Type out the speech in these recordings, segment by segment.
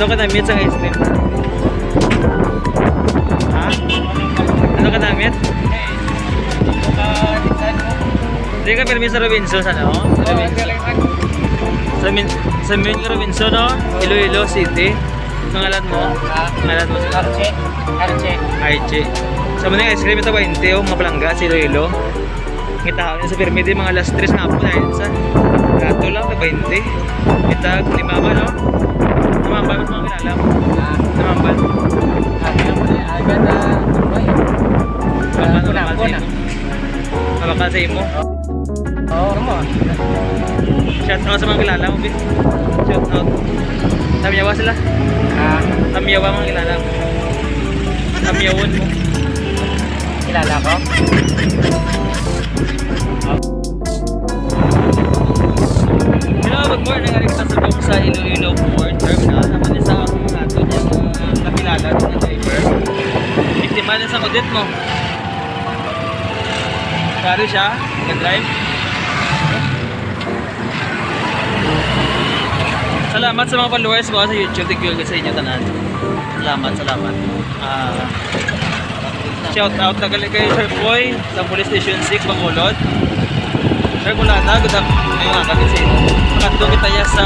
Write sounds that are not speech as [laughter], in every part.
Ano ka na-meet sa ice cream na? Ha? Ano ka na-meet? Hindi ka permis sa Robinson, ano? Sa Robinson. Sa, min sa Robinson, no? Iloilo City. Pangalan mo? Pangalan mo? Arche. Arche. Archie. Sa mga ice cream ito ba hindi o mga palangga sa Iloilo? Kita ko sa permit yung mga last tres nga po dahil sa gato lang na 20. Kita ni Mabakal sa imo. Oo. Ano mo? Shout out sa mga kilala mo, Bin. Shout out. Tamiyawa sila. Ah, Tamiyawa mga kilala mo. Tamiyawon mo. kilala ko? Hello, good morning. Kita sa buong sa Iloilo Port Terminal. Naman isa ako mga ato niya nakilala ng driver. Biktima na sa audit mo. Kari siya, nag-drive. Salamat sa mga followers ko sa YouTube. Thank you sa inyo tanan. Salamat, salamat. Ah, shout out na galing kay Sir Boy sa Police Station 6 Bacolod. Sir Kulana, good afternoon ngayon nga kasi makatlo kita ya sa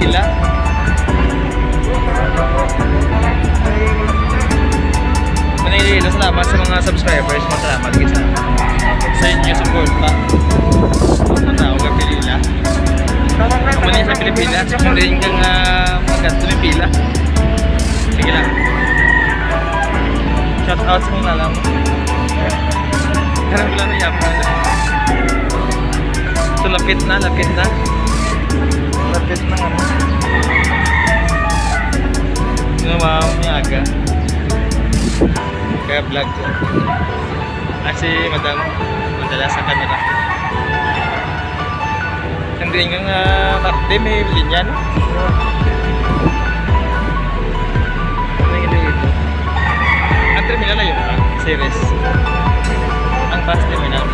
pila. Manililo, salamat sa mga subscribers. Masalamat kita. Sa inyo support pa. Ano na, huwag pilila. Na sa Pilipinas. Hindi kang uh, magkanto ng pila. Sige lang. Shout out sa mga alam. Ko lang na yaman. So, lapit na, lapit na. Lapit na ano. Ginawa niya aga. Kaya vlog ko. Kasi madam, madalas sa camera. Hindi nga nga Marte may linya no? Ano? Ang terminal layo ah, series. Ang bus terminal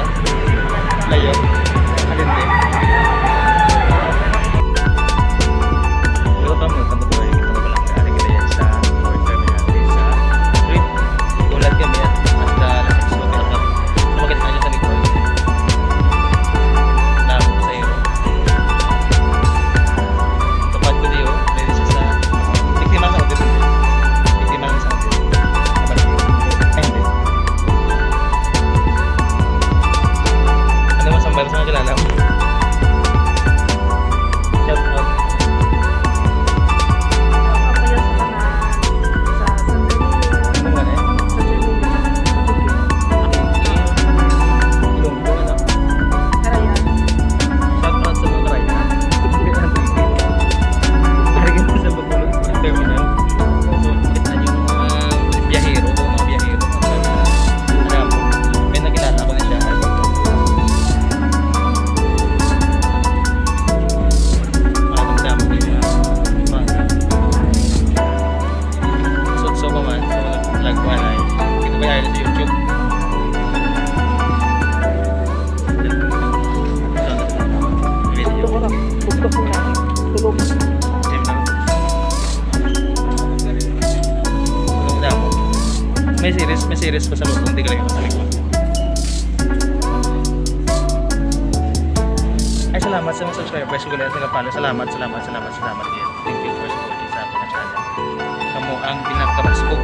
Bubog. May series, may series pa sa loob. Hindi ka lang sa likod. Ay, salamat sa mga subscribers. Siguro na nagpalo. Salamat, salamat, salamat, salamat. Thank you for supporting sa akin na channel. Kamu ang pinakamasbog.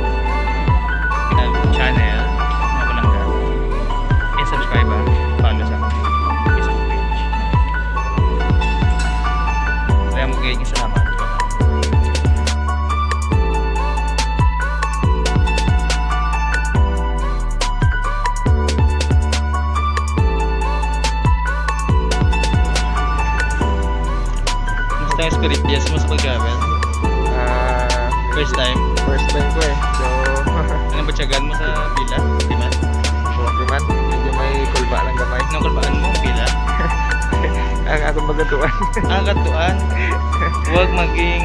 Experience mo sa pag-travel? Ah, First time? first time ko eh. So, Anong batyagan mo sa pila? Di ba? okay man. Medyo may kulba lang gamay. Anong kalbaan mo? Pila? [laughs] Ang akong magatuan. Ang katuan, huwag maging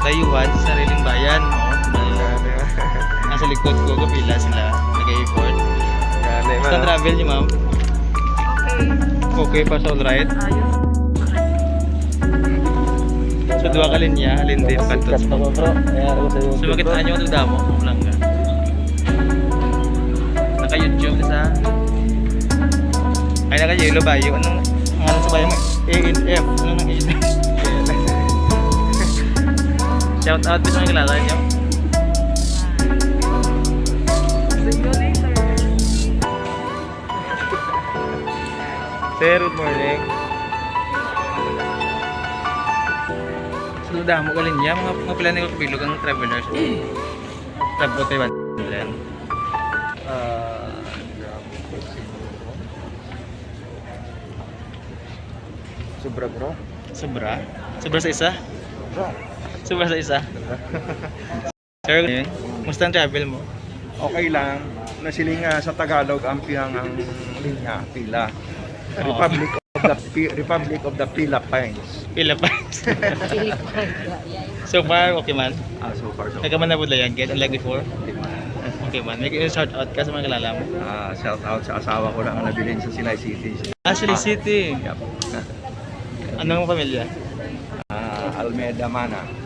dayuhan sa sariling bayan. No? Gani man. Nasa likod ko, kapila sila. Nag-effort. Basta travel niyo, ma'am? Okay pa sa alright? So, dua ka linya, halin din, kantos mo. bro. Kaya ako sa So, niyo kung damo, kung lang ka. Naka-YouTube sa... Ay, naka-yellow bayo. Anong ngalan sa bayo mo? A&F. Ano nang A&F? [laughs] Shout out bisa mga kilala niyo. Sir, good morning. So, damo ko linya. Mga, mga pila ni kabilog ang travelers. Travel tayo ba? Ah, Sobra bro. Sobra? Sobra sa isa? Bro. Sobra sa isa? [laughs] Sir, musta ang travel mo? okay lang. Nasilinga sa Tagalog ang piyang ang linya, pila. Republic of the Pi- Republic of the Philippines. Pa. [laughs] so far, okay man. Ah, so far so. Nagka man na po lang get unlike before. Okay man. May shout out ka sa mga kilala mo. Ah, shout out sa asawa ko na ang nabilin sa Silay City. Ashley City. Yup. Anong pamilya? Ah, Almeda Mana.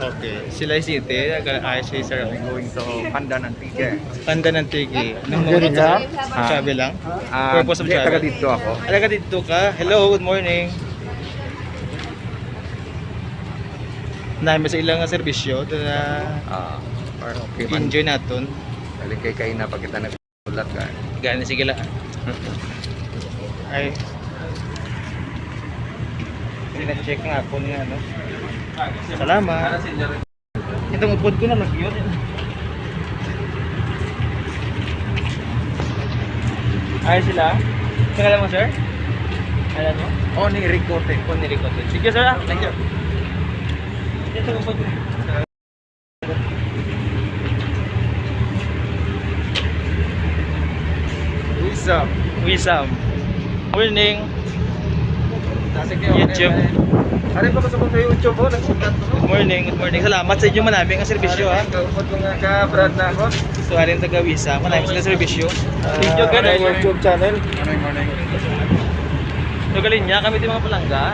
Okay. Sila City, nag-Ashley sir. I'm going to Pandan Antique. Panda ng Tigi. Anong mga ka? sa travel lang? Ah, Purpose of hindi, taga travel. dito ako. Alaga dito ka. Hello, good morning. Namin sa ilang nga serbisyo ito na Ah, okay man. enjoy naton. Galing kay kaina pag kita nagsulat ka. Gani sige lang. Ay. Sina-check nga ako niya ano. Salamat. Itong upod ko na lagi yun. Ay sila. Kailan mo sir? Alam mo? Oh, ni Ricote. Kung nirikot yun. Sige sir ah. Thank you. Ito upod ko. Wisdom. Wisam. Morning. YouTube. Ano ba gusto mo sa YouTube mo? Nagsulat mo? Good morning, good morning. Salamat sa inyo manaming ang serbisyo ha. Kaupod ko nga ka, Brad na ako. So, alin taga Wisa, manaming sila serbisyo. Thank you, ano yung YouTube channel? Morning, morning. So, galing niya, kami din mga palangga.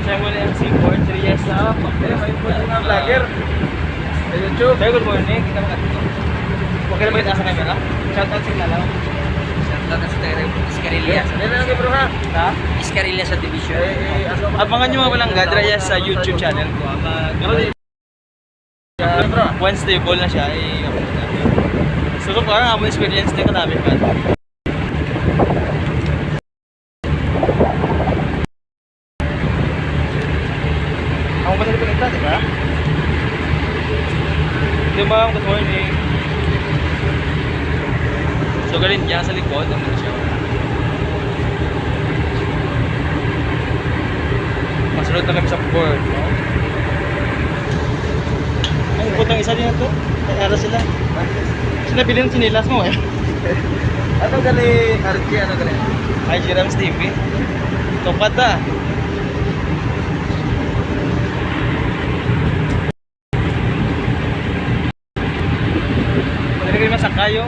Siya mo na yung seaport, 3 years na. Eh, may po yung mga vlogger. Sa YouTube. Sir, good morning. Kita mga dito. Huwag ka na magkita sa camera. Shout out sa kilala mo. Shoutout sa tayo Iscarilya. Ano na lang bro ha? Ha? Iscarilya sa division. Abangan nyo mga palangga, Draya sa YouTube channel ko. Once stable na siya, eh. So, so far, ang among experience din ka namin man. Ako ba sa pinagta, di ba? Di ba, good morning. So, galing niya sa likod, ano siya. Masunod na kami sa. No? Ay, putang isa din na to. Ay, ara sila. Sila bilhin sinilas mo eh. [laughs] Ano gali, RG, ano gali? Ay, Jerams TV. Tupad ah. Pwede kayo masakayo.